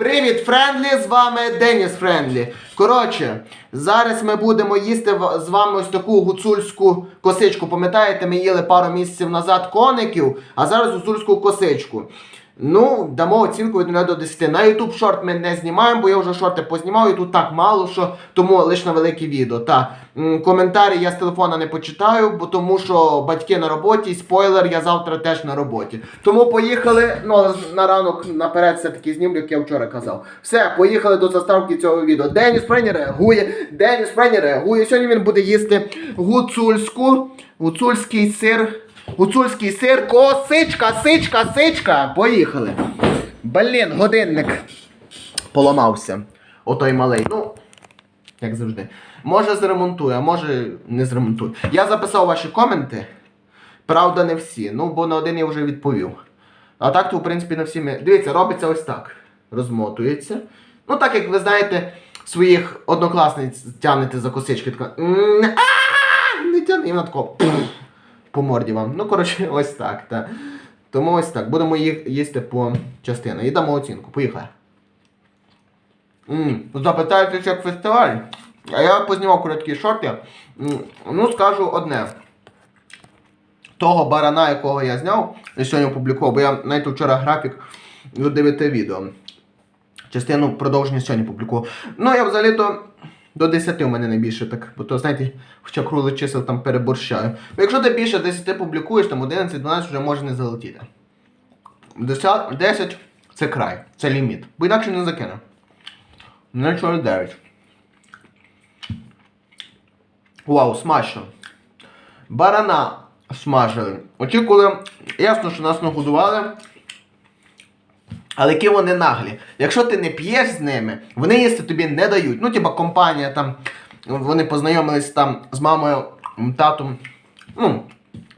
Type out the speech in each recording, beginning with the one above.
Привіт, Френдлі! З вами Деніс Френдлі. Коротше, зараз ми будемо їсти з вами ось таку гуцульську косичку. Пам'ятаєте, ми їли пару місяців назад коників, а зараз гуцульську косичку. Ну, дамо оцінку від 0 до 10. На YouTube шорт ми не знімаємо, бо я вже шорти познімав і тут так мало що, тому лише на велике відео. Та коментарі я з телефона не почитаю, бо тому що батьки на роботі, і спойлер, я завтра теж на роботі. Тому поїхали. Ну, на ранок наперед все-таки знімлю, як я вчора казав. Все, поїхали до заставки цього відео. Деніс Прені реагує, Деніс Прені реагує. Сьогодні він буде їсти гуцульську, гуцульський сир. Гуцульський сир, косичка, сичка, сичка. Поїхали. Блін, годинник поламався. Отой малий. Ну, як завжди. Може зремонтує, а може не зремонтує. Я записав ваші коменти. Правда, не всі. Ну, бо на один я вже відповів. А так, то, в принципі, на всі ми. Дивіться, робиться ось так. Розмотується. Ну, так як ви знаєте, своїх однокласниць тягнете за косички, така. Не тягне, і вона тако. По морді вам. Ну, коротше, ось так. Та. Тому ось так. Будемо їх їсти по частинах. І дамо оцінку. Поїхали. Запитаєте, як фестиваль? А я познімав короткі шорти. Ну, скажу одне. Того барана, якого я зняв, і сьогодні опублікував, бо я навіть вчора графік 9 відео. Частину продовження сьогодні публікував. Ну, я взагалі-то до 10 у мене найбільше так. Бо то, знаєте, хоча круглих чисел там переборщаю. Бо якщо ти більше 10 публікуєш, там 11-12 вже може не залетіти. 10, 10 це край, це ліміт. Бо інакше не закину. Ну, 9. Вау, смачно. Барана смажили. Очікували, ясно, що нас нагодували. Але які вони наглі. Якщо ти не п'єш з ними, вони їсти тобі не дають. Ну, типа компанія там, вони познайомились там з мамою, татом. Ну,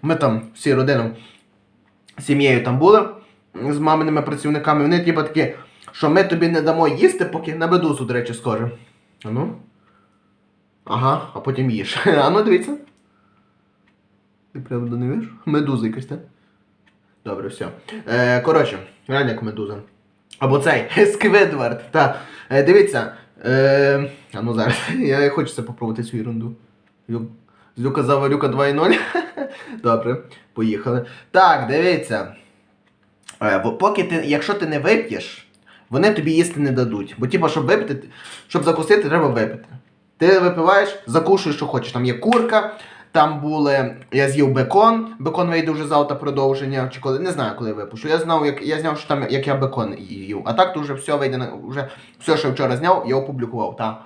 ми там всі родином, сім'єю там були з маминими працівниками. Вони типа такі, що ми тобі не дамо їсти, поки на бедусу, до речі, схоже. Ну. Ага, а потім їж. А ну дивіться. Ти правда не вірш? Медуза якась, так? Добре, все. Е, коротше, реально як медуза. Або цей Сквидвард. Та. Е, дивіться. Е, а ну зараз. Я це попробувати цю ерунду. З Люка Заварюка 2.0. Добре, поїхали. Так, дивіться. Е, поки ти, якщо ти не вип'єш, вони тобі їсти не дадуть. Бо типа, щоб випити, щоб закусити, треба випити. Ти випиваєш, закушуєш, що хочеш. Там є курка, там були. Я з'їв бекон. Бекон вийде вже завтра продовження. Чи коли не знаю, коли я випущу. Я знав, як я зняв, що там як я бекон їв. А так то вже все вийде вже все, що вчора зняв, я опублікував. Так.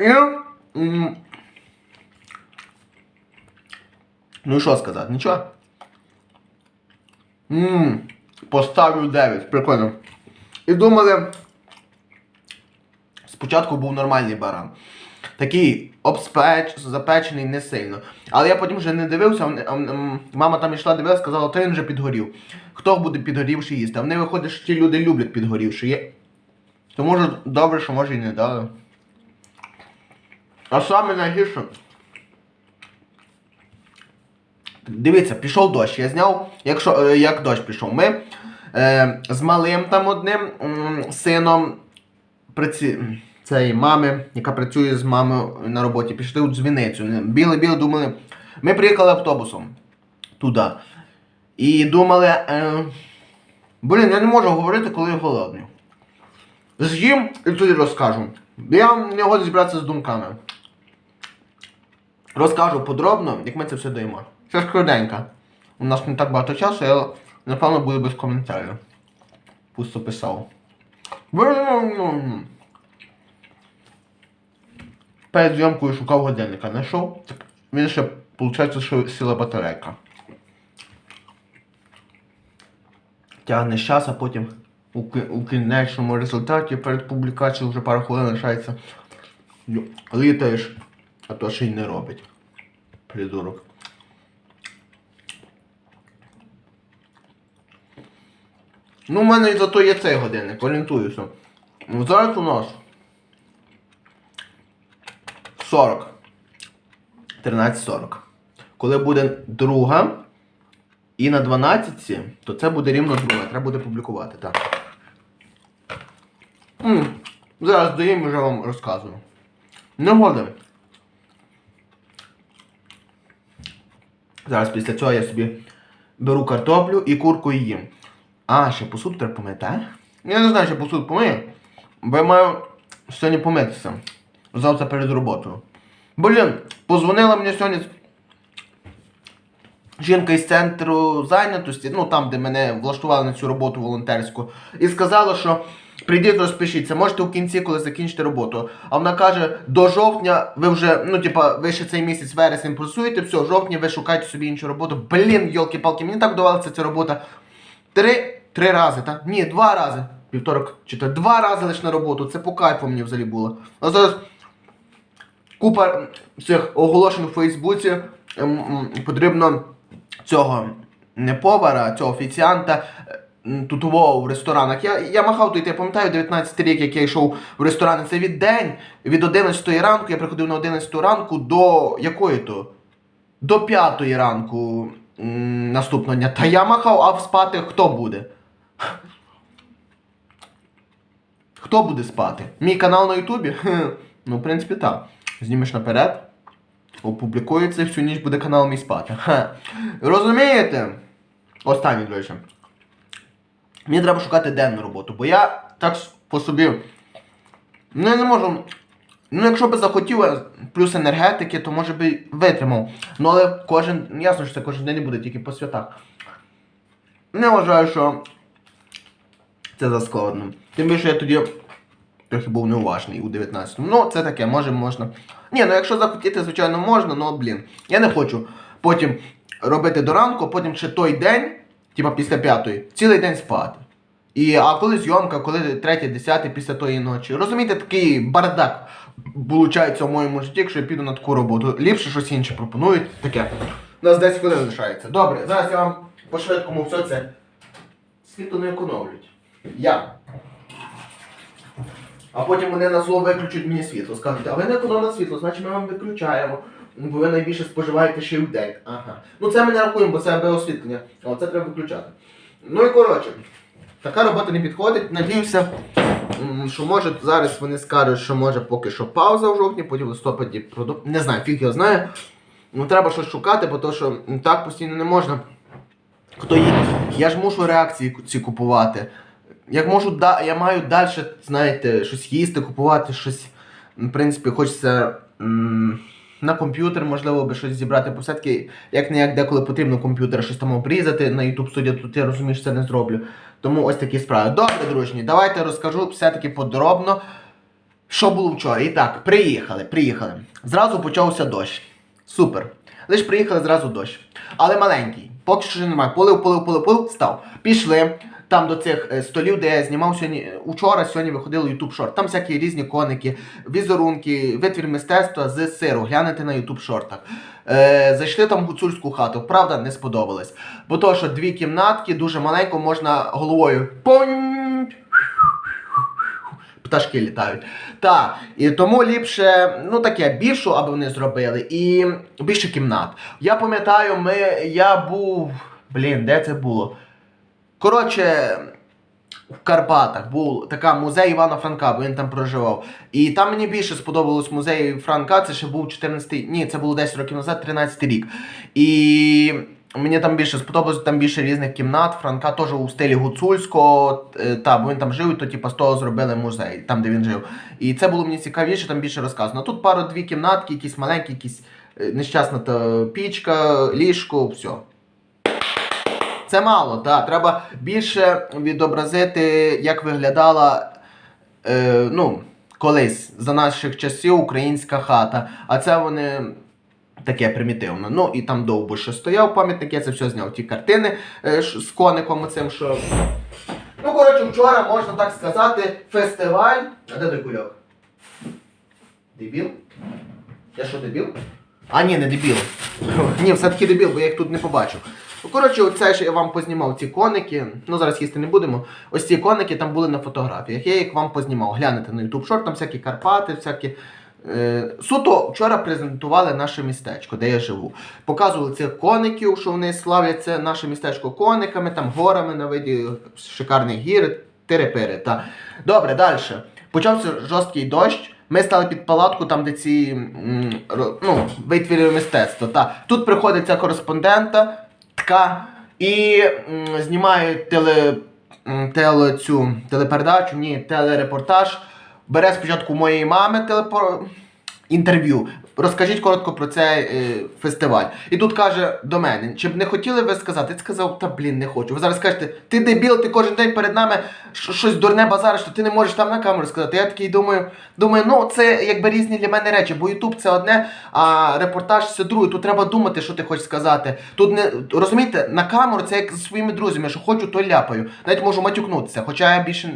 І, Ну що сказати? Нічого? Ммм, поставлю 9, прикольно. І думали, спочатку був нормальний баран. Такий обспеч, запечений не сильно. Але я потім вже не дивився, мама там йшла дивилася, сказала, то він вже підгорів. Хто буде підгорівши їсти? А вони виходить, що ті люди люблять підгорівши. Є. То може добре, що може і не дали. А саме найгірше. Дивіться, пішов дощ. Я зняв, якщо, е, як дощ пішов. Ми е, з малим там одним сином праці... цієї мами, яка працює з мамою на роботі, пішли у дзвіницю. Біле-біле думали. Ми приїхали автобусом туди. І думали. Е, блін, я не можу говорити, коли я голодний. З'їм і тоді розкажу. Я не годен зібратися з думками. Розкажу подробно, як ми це все даємо. Це скоротенько. У нас не так багато часу, я напевно буду без коментарів. Пусто писав. Перед зйомкою шукав годинника, знайшов. Він ще, виходить, що сіла батарейка. Тягне час, а потім у, у кінечному результаті перед публікацією вже пару хвилин лишається. Літаєш, а то ще й не робить. Придурок. Ну, у мене і зато є цей годинник, орієнтуюся. Зараз у нас 40. 13.40. Коли буде друга і на 12, то це буде рівно друга. Треба буде публікувати, так. М, Зараз доїм вже вам розказую. Не годен. Зараз після цього я собі беру картоплю і курку і їм. А, ще посуд треба помити, а? Я не знаю, що посуд помию, бо я маю сьогодні помитися. Завтра перед роботою. Блін, позвонила мені сьогодні жінка із центру зайнятості, ну там, де мене влаштували на цю роботу волонтерську, і сказала, що прийдіть, розпишіться, можете в кінці, коли закінчите роботу. А вона каже, до жовтня ви вже, ну типа, ви ще цей місяць вересень працюєте, все, жовтня ви шукаєте собі іншу роботу. Блін, йолки-палки, мені так давалася ця робота. Три, три рази, так? Ні, два рази. Вівторок чи то два рази лише на роботу. Це по кайфу мені взагалі було. А зараз купа цих оголошень у Фейсбуці. ем, Потрібно цього не повара, цього офіціанта тутового в ресторанах. Я, я махав тут, я пам'ятаю, 19 рік, як я йшов в ресторани. Це від день, від 11 ранку, я приходив на 11 ранку до якої то? До 5 ранку наступного дня. Та я махав, а спати хто буде? Хто буде спати? Мій канал на Ютубі? Ну, в принципі, так. Знімеш наперед, опублікується, всю ніч буде канал мій спати. Хе. Розумієте? Останнє, до речі. Мені треба шукати денну роботу, бо я так по собі. Ну, я не можу. Ну, якщо би захотів е, плюс енергетики, то може би витримав. Ну, але кожен. Ясно, що це кожен день не буде, тільки по святах. Не вважаю, що це заскладно. Тим більше я тоді трохи був неуважний у 19-му. Ну, це таке, може, можна. Ні, ну якщо захотіти, звичайно, можна, ну блін. Я не хочу потім робити до ранку, потім ще той день, типа після п'ятої, цілий день спати. І, а коли зйомка, коли третє, десяте після тої ночі. Розумієте, такий бардак виходить в моєму житті, якщо я піду на таку роботу. Ліпше щось інше пропонують. Таке. У нас 10 хвилин лишається. Добре, зараз я вам по швидкому все це світло не економлюють. Я. А потім вони на зло виключать мені світло. Скажуть, а ви не економите світло, значить ми вам виключаємо. Бо ви найбільше споживаєте ще й в день. Ага. Ну це ми не рахуємо, бо це освітлення. О, це треба виключати. Ну і коротше, така робота не підходить. Надіюся, що може зараз вони скажуть, що може поки що пауза в жовтні, потім в листопаді продов... Не знаю, фіг його знає. Ну треба щось шукати, бо то, що так постійно не можна. Хто їде? Я ж мушу реакції ці купувати. Як можу, да, я маю далі, знаєте, щось їсти, купувати, щось. В принципі, хочеться м, на комп'ютер, можливо, би щось зібрати, бо все-таки, як не як деколи потрібно комп'ютер щось там обрізати на YouTube студію, тут я розумієш, це не зроблю. Тому ось такі справи. Добре, дружні, давайте розкажу все-таки подробно, що було вчора. І так, приїхали, приїхали. Зразу почався дощ. Супер. Лиш приїхали зразу дощ. Але маленький. Поки що немає. Полив, полив, полив, полив, став. Пішли. Там до цих е, столів, де я знімав сьогодні, е, учора, сьогодні виходили YouTube шорт. Там всякі різні коники, візерунки, витвір мистецтва з сиру. Глянете на YouTube шортах. Е, зайшли там в гуцульську хату. Правда, не сподобалось. Бо то, що дві кімнатки, дуже маленько можна головою. Понь! Пташки літають. Так, і тому ліпше, ну таке, більшу, аби вони зробили, і більше кімнат. Я пам'ятаю, ми, я був. Блін, де це було? Коротше, в Карпатах був така музей Івана Франка, бо він там проживав. І там мені більше сподобалось музей Франка, це ще був 14 ні, це було 10 років назад, 13 рік. І мені там більше сподобалось, там більше різних кімнат. Франка теж у стилі гуцульського, е, та, бо він там жив, і то типу, з того зробили музей, там де він жив. І це було мені цікавіше, там більше розказано. Тут пару-дві кімнатки, якісь маленькі, якісь е, нещасна та пічка, ліжко, все. Це мало, так. Треба більше відобразити, як виглядала е, ну, колись за наших часів українська хата. А це вони таке примітивно. Ну і там довго ще стояв пам'ятник, я це все зняв. Ті картини е, ш- з коником цим, що. Ну, коротше, вчора, можна так сказати, фестиваль. А де той кульок? Дебіл? Я що, дебіл? А, ні, не дебіл. Ні, все-таки дебіл, бо я їх тут не побачив. Ну, коротше, оце ж я вам познімав ці коники. Ну, зараз їсти не будемо. Ось ці коники там були на фотографіях. Я їх вам познімав. Глянете на YouTube Short, там всякі Карпати, всякі. Е, суто вчора презентували наше містечко, де я живу. Показували цих коників, що вони славляться наше містечко кониками, там горами на виді шикарних гір, тири-пири. Та. Добре, далі. почався жорсткий дощ. Ми стали під палатку, там, де ці ну, витвіри мистецтва. Та. Тут приходить ця кореспондента, така, і знімає теле, теле, цю, телепередачу, ні, телерепортаж. Бере спочатку моєї мами телепор... інтерв'ю. Розкажіть коротко про цей е, фестиваль. І тут каже до мене, чи б не хотіли ви сказати? Я сказав, та блін, не хочу. Ви зараз скажете, ти дебіл, ти кожен день перед нами щось дурне базариш, то ти не можеш там на камеру сказати. Я такий думаю, думаю, ну це якби різні для мене речі, бо Ютуб це одне, а репортаж це друге. Тут треба думати, що ти хочеш сказати. Тут не розумієте, на камеру це як зі своїми друзями, що хочу, то ляпаю. Навіть можу матюкнутися, хоча я більше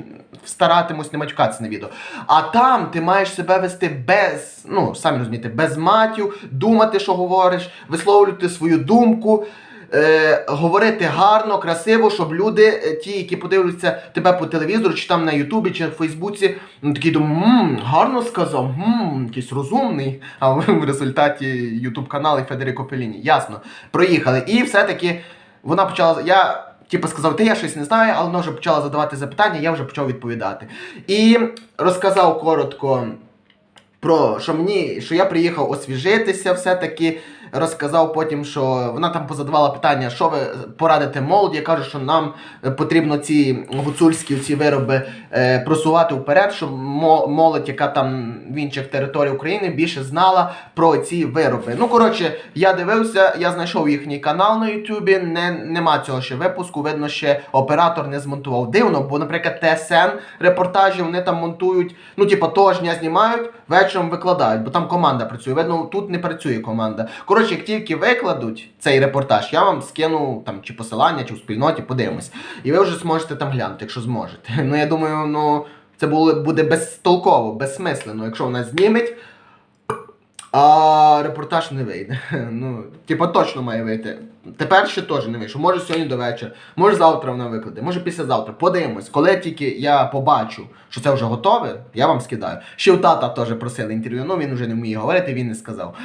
старатимусь не матюкатися на відео. А там ти маєш себе вести без, ну самі розумієте, без матів, думати, що говориш, висловлювати свою думку. Е, говорити гарно, красиво, щоб люди, е, ті, які подивляться тебе по телевізору, чи там на Ютубі, чи в Фейсбуці, ну, такі думають, гарно сказав, мм, якийсь розумний. А в результаті Ютуб канал і Федерико Феліні. Ясно. Проїхали. І все-таки вона почала. Я типу сказав, ти я щось не знаю, але вона вже почала задавати запитання, я вже почав відповідати. І розказав коротко про що мені, що я приїхав освіжитися, все-таки розказав потім, що вона там позадавала питання, що ви порадите молоді. Я кажу, що нам е, потрібно ці гуцульські ці вироби е, просувати вперед, щоб мо- молодь, яка там в інших територіях України, більше знала про ці вироби. Ну коротше, я дивився, я знайшов їхній канал на Ютубі. Не нема цього ще випуску. Видно, ще оператор не змонтував. Дивно, бо, наприклад, ТСН репортажі вони там монтують. Ну, типа, того ж дня знімають, вечором викладають, бо там команда працює. Видно, тут не працює команда. Коротше, як тільки викладуть цей репортаж, я вам скину там чи посилання, чи в спільноті, подивимось. І ви вже зможете там глянути, якщо зможете. Ну я думаю, ну це буде безтолково, безсмислено, якщо вона зніметь. А репортаж не вийде. Ну, типа точно має вийти. Тепер ще теж не вийшов. Може сьогодні до вечора, може завтра вона викладе, може післязавтра. Подивимось. Коли тільки я побачу, що це вже готове, я вам скидаю. Ще у тата теж просили інтерв'ю, ну він вже не вміє говорити, він не сказав.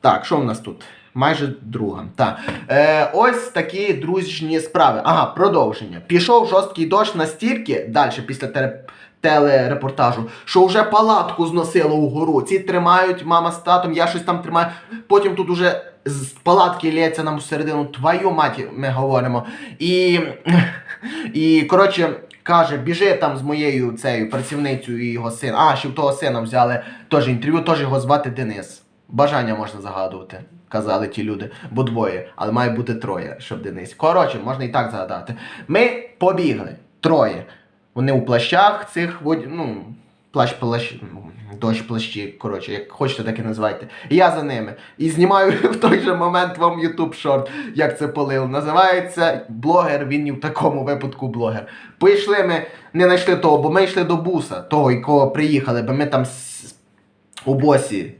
Так, що в нас тут? Майже друга. Так. Е, ось такі дружні справи. Ага, продовження. Пішов жорсткий дощ настільки далі після теле- телерепортажу, що вже палатку зносило угору. Ці тримають, мама з татом, я щось там тримаю. Потім тут уже з палатки лється нам всередину. Твою мать, ми говоримо. І, і коротше. Каже, біжи там з моєю цією працівницею і його син. А, ще в того сина взяли теж інтерв'ю, теж його звати Денис. Бажання можна загадувати, казали ті люди, бо двоє, але має бути троє, щоб Денис. Коротше, можна і так загадати. Ми побігли. Троє. Вони у плащах цих ну, плащ плащ, дощ плащі, коротше, як хочете, так і називайте. І я за ними. І знімаю в той же момент вам YouTube шорт, як це полив. Називається блогер, він і в такому випадку блогер. Пішли ми, не знайшли того, бо ми йшли до буса, того, якого приїхали, бо ми там у босі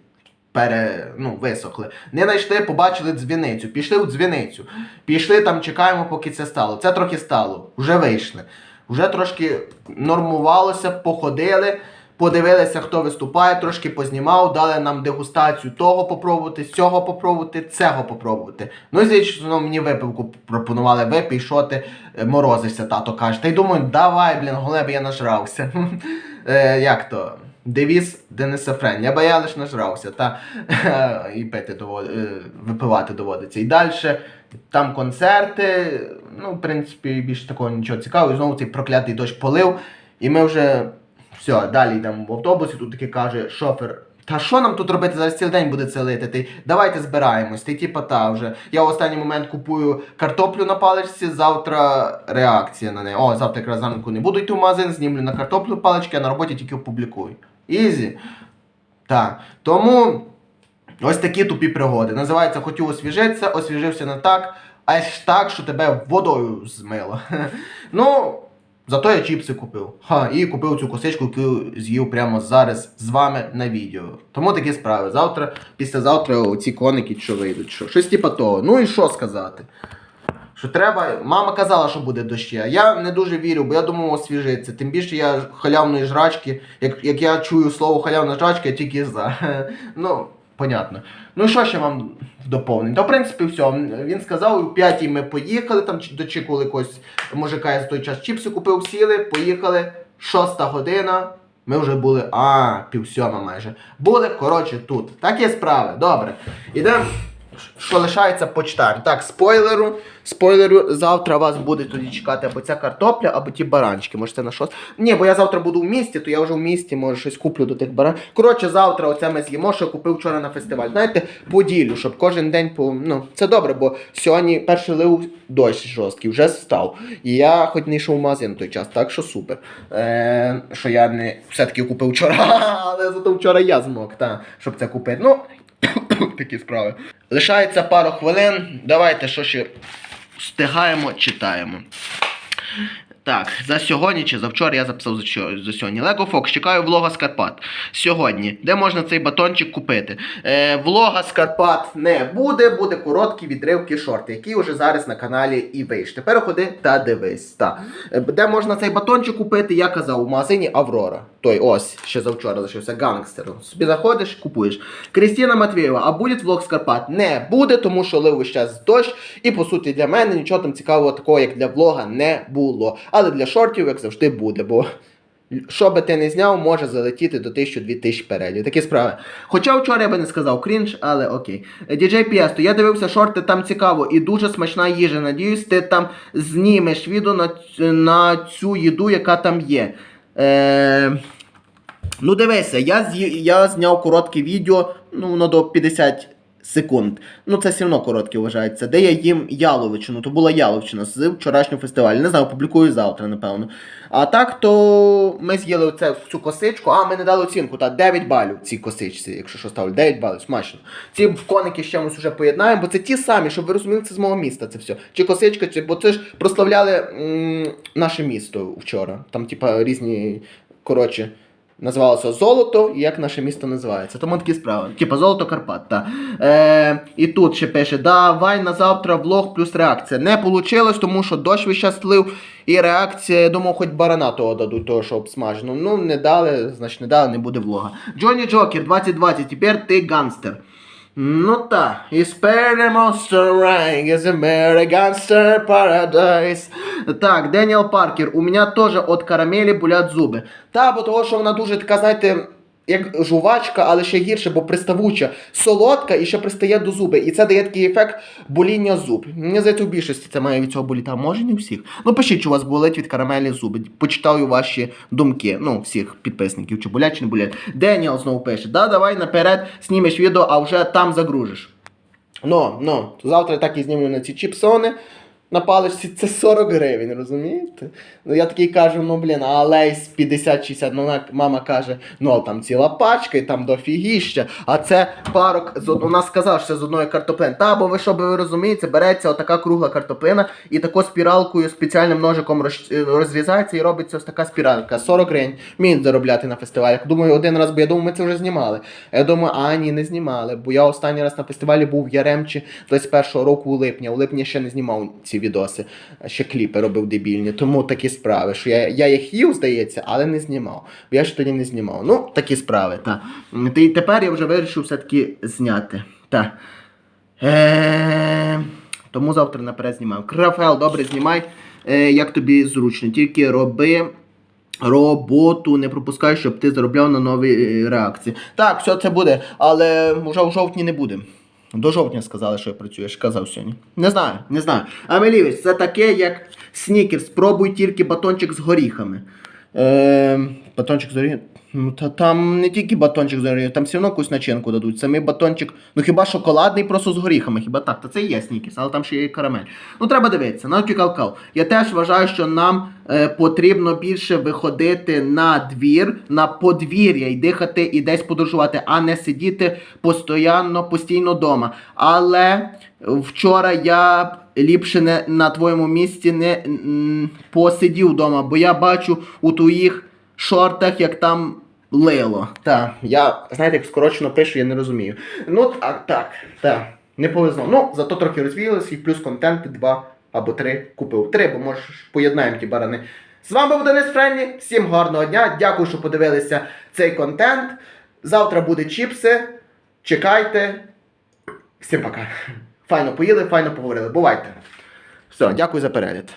пере, ну, висохли. Не знайшли, побачили дзвіницю. Пішли у дзвіницю. Пішли там, чекаємо, поки це стало. Це трохи стало. Вже вийшли. Вже трошки нормувалося, походили, подивилися, хто виступає, трошки познімав, дали нам дегустацію того попробувати, цього попробувати, цього попробувати. Ну і звісно, мені випивку пропонували випий, що ти е, морозишся, тато каже. Та й думаю, давай, блін, головне я нажрався. Е, як то? Девіз Дениса Френ. Я боя лиш нажрався, та і пити довод... е, випивати доводиться. І далі там концерти. Ну, в принципі, більше такого нічого цікавого. І знову цей проклятий дощ полив. І ми вже все, далі йдемо в автобусі. Тут таки каже шофер. Та що нам тут робити? Зараз цілий день буде це лити. Ти давайте збираємось. Ти типа та вже. Я в останній момент купую картоплю на паличці, завтра реакція на неї. О, завтра якраз зранку не буду йти магазин, знімлю на картоплю палички, а на роботі тільки опублікую. Ізі. Так. Тому ось такі тупі пригоди. Називається хотів освіжитися, освіжився не так, аж так, що тебе водою змило. Ну. Зато я чіпси купив. Ха, і купив цю косичку, яку з'їв прямо зараз з вами на відео. Тому такі справи. Завтра, післязавтра ці коники що вийдуть. Що? Щось типа того. Ну і що сказати? Що треба. Мама казала, що буде дощі, а я не дуже вірю, бо я думав освіжиться. Тим більше я халявної жрачки. Як, як я чую слово халявна жрачка, я тільки за. Ну, понятно. Ну що ще вам доповнить? Та в принципі все. Він сказав, у п'ятій ми поїхали, там дочікували якогось мужика, я за той час чіпси купив, сіли, поїхали. Шоста година. Ми вже були. А, пів сьома майже. Були, коротше, тут. Так є справи. Добре. Ідемо. Що лишається, почитаємо. Так, спойлеру. Спойлеру, завтра вас буде тоді чекати або ця картопля, або ті баранчики. Може це на щось. Ні, бо я завтра буду в місті, то я вже в місті, може щось куплю до тих баран. Коротше, завтра оце ми з'їмо, що купив вчора на фестиваль. Знаєте, поділю, щоб кожен день по. Ну, це добре, бо сьогодні перший лив дощ жорсткий, вже став. І я хоч не йшов в магазин той час, так що супер. Е, що я не все-таки купив вчора, але зато вчора я змог, та, щоб це купити. Ну, такі справи. Лишається пару хвилин. Давайте що ще встигаємо, читаємо. Так, за сьогодні чи за вчора я записав за, за сьогодні. Lego Fox, чекаю влога з Карпат. Сьогодні. Де можна цей батончик купити? Е, влога з Карпат не буде, буде короткі відривки шорти, які вже зараз на каналі і вийшли. Переходи та дивись. Та. Е, Де можна цей батончик купити? Я казав у магазині Аврора. Той ось, ще завчора лишився гангстер. Собі заходиш, купуєш. Крістіна Матвієва, а буде влог з Карпат? Не буде, тому що лив весь час дощ. І по суті для мене нічого там цікавого такого, як для влога, не було. Але для шортів, як завжди, буде, бо. Що би ти не зняв, може залетіти до 1000-2000 переглядів. Такі справи. Хоча вчора я би не сказав крінж, але окей. DJ Піесто, я дивився шорти, там цікаво і дуже смачна їжа. Надіюсь, ти там знімеш відео на, на цю їду, яка там є. Е... Ну, дивися, я, я зняв коротке відео, ну, воно до 50 секунд. Ну, це все одно коротке вважається. Де я їм яловичину, то була яловичина з вчорашнього фестивалю. Не знаю, публікую завтра, напевно. А так, то ми з'їли оце, цю косичку, а ми не дали оцінку, та 9 балів цій косичці, якщо що ставлю, 9 балів, смачно. Ці коники з чимось вже поєднаємо, бо це ті самі, щоб ви розуміли, це з мого міста це все. Чи косичка, чи бо це ж прославляли м, наше місто вчора. Там, типа, різні, коротше. Називалося Золото, і як наше місто називається. Тому такі справи. Типа Золото Карпат. Та. Е, і тут ще пише: давай на завтра влог плюс реакція. Не вийшло, тому що дощ вищаслив слив, і реакція, я думав, хоч барана того дадуть, того, що обсмажено. Ну, не дали, значить не дали, не буде влога. Джонні Джокер 2020, тепер ти ганстер. Ну та, і спереди monster Ring, is gangster paradise. Так, Деніел Паркер, у мене теж от карамелі болять зуби. Та, бо того, що вона дуже така, знаєте, як жувачка, але ще гірше, бо приставуча, солодка і ще пристає до зуби. І це дає такий ефект боління зуб. Мені здається, у більшості це має від цього боліти, а може не всіх. Ну пишіть, чи у вас болить від карамелі зуби. Почитаю ваші думки, ну, всіх підписників, чи болять, чи не болять. Деніел знову пише: да, давай наперед знімеш відео, а вже там загружиш. Ну, ну, завтра так і зніму на ці чіпсони. На паличці це 40 гривень, розумієте? Ну я такий кажу, ну блін, а лейс 50-60, ну вона- мама каже, ну там ціла пачка і там дофігіща. А це парок, з нас сказав, що з одної картоплини. Та, бо ви що би ви розумієте, береться отака кругла картоплина і тако спіралкою спеціальним ножиком роз- е, розрізається і робиться ось така спіралька. 40 гривень. Мін заробляти на фестивалях. Думаю, один раз, бо я думаю, ми це вже знімали. Я думаю, а ні, не знімали. Бо я останній раз на фестивалі був в Яремчі 21-го року у липні. У липні ще не знімав ці відоси, ще кліпи робив дебільні. Тому такі справи, що я, я їх їв, здається, але не знімав. Бо я ж тоді не знімав. Ну, такі справи, так. І тепер я вже вирішив все-таки зняти. Так. Е... Тому завтра наперед знімаю. Рафаел, добре, знімай, е, як тобі зручно. Тільки роби роботу, не пропускай, щоб ти заробляв на нові е, реакції. Так, все це буде, але вже в жовтні не буде. До жовтня сказали, що я працюю, я ж казав сьогодні. Не знаю, не знаю. Амелівич, це таке, як снікер. Спробуй тільки батончик з горіхами. Е, батончик з горіхами. Ну, та там не тільки батончик з горіхами, там все одно якусь начинку дадуть. Самий батончик, ну хіба шоколадний просто з горіхами, хіба так? Та це і є снікерс, але там ще є карамель. Ну треба дивитися. Naughty Калкал. Я теж вважаю, що нам е, потрібно більше виходити на двір, на подвір'я і дихати і десь подорожувати, а не сидіти постійно, постійно вдома. Але вчора я ліпше не на твоєму місці не м, посидів вдома, бо я бачу у твоїх шортах, як там лило. Так, я, знаєте, як скорочено пишу, я не розумію. Ну, а, так, так, не повезло. Ну, зато трохи розвіялися і плюс контент два або три купив. Три, бо може поєднаємо ті барани. З вами був Денис Френні. Всім гарного дня. Дякую, що подивилися цей контент. Завтра буде чіпси. Чекайте. Всім пока. Файно поїли, файно поговорили. Бувайте. Все, дякую за перегляд.